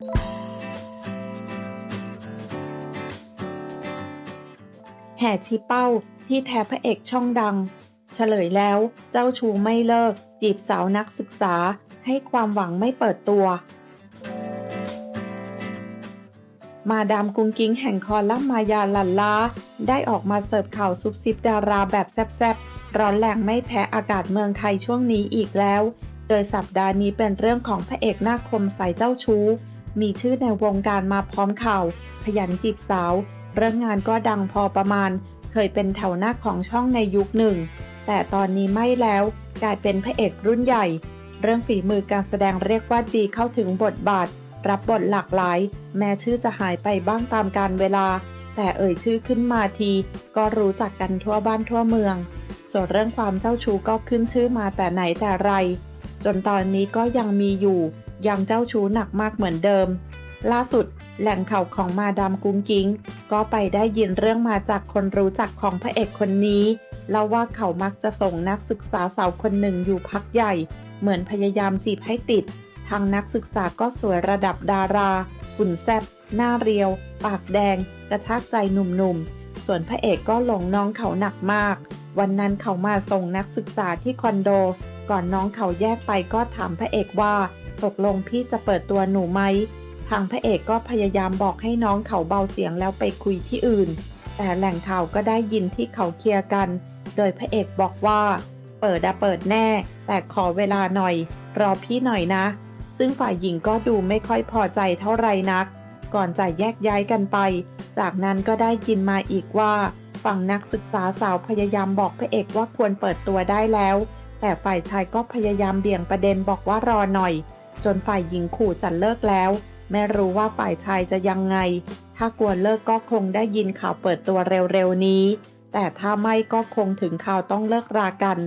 แห่ชี้เป้าที่แท้พระเอกช่องดัง เฉลยแล้วเจ้าชูไม่เลิก จีบสาวนักศึกษาให้ความหวังไม่เปิดตัว มาดามกุงกิ้งแห่งคอลัมมายาลันลา ได้ออกมาเสิร์ฟข่าวซุบซิบดาราแบบแซ่บๆ ร้อนแรงไม่แพ้อากาศเมืองไทยช่วงนี้อีกแล้ว โดยสัปดาห์นี้เป็นเรื่องของพระเอกหน้าคมใสเจ้าชู้ มีชื่อในวงการมาพร้อมข่าว ขยันจีบสาว เรื่องงานก็ดังพอประมาณ เคยเป็นแถวหน้าของช่องในยุคหนึ่ง แต่ตอนนี้ไม่แล้วกลายเป็นพระเอกรุ่นใหญ่ เรื่องฝีมือการแสดงเรียกว่าดีเข้าถึงบทบาท รับบทหลากหลาย แม้ชื่อจะหายไปบ้างตามการเวลา แต่เอ่ยชื่อขึ้นมาที ก็รู้จักกันทั่วบ้านทั่วเมือง ส่วนเรื่องความเจ้าชู้ก็ขึ้นชื่อมาแต่ไหนแต่ไร จนตอนนี้ก็ยังมีอยู่ ยังเจ้าชู้หนักมากเหมือนเดิม ล่าสุดแหล่งข่าวของมาดามกุ้งกิ้ง ก็ไปได้ยินเรื่องมาจากคนรู้จักของพระเอกคนนี้เล่าว่าเขามักจะส่งนักศึกษาสาวคนหนึ่งอยู่พักใหญ่ เหมือนพยายามจีบให้ติด ทางนักศึกษาก็สวยระดับดาราหุ่นแซบหน้าเรียว ปากแดง กระชากใจหนุ่มๆ ส่วนพระเอกก็หลงน้องเขาหนักมาก วันนั้นเขามาส่งนักศึกษาที่คอนโด ก่อนน้องเขาแยกไปก็ถามพระเอกว่า ตกลงพี่จะเปิดตัวหนูไหม ทางพระเอกก็พยายามบอกให้น้องเขาเบาเสียงแล้วไปคุยที่อื่น แต่แหล่งข่าวก็ได้ยินที่เขาเคลียร์กัน โดยพระเอกบอกว่า เปิดอะเปิดแน่ แต่ขอเวลาหน่อย รอพี่หน่อยนะ ซึ่งฝ่ายหญิงก็ดูไม่ค่อยพอใจเท่าไรนัก ก่อนจะแยกย้ายกันไป จากนั้นก็ได้ยินมาอีกว่าฝั่งนักศึกษาสาวพยายามบอกพระเอกว่าควรเปิดตัวได้แล้ว แต่ฝ่ายชายก็พยายามเบี่ยงประเด็นบอกว่ารอหน่อย จนฝ่ายหญิงขู่จะเลิกแล้ว ไม่รู้ว่าฝ่ายชายจะยังไง ถ้ากลัวเลิกก็คงได้ยินข่าวเปิดตัวเร็วๆนี้ แต่ถ้าไม่ก็คงถึงข่าวต้องเลิกรากัน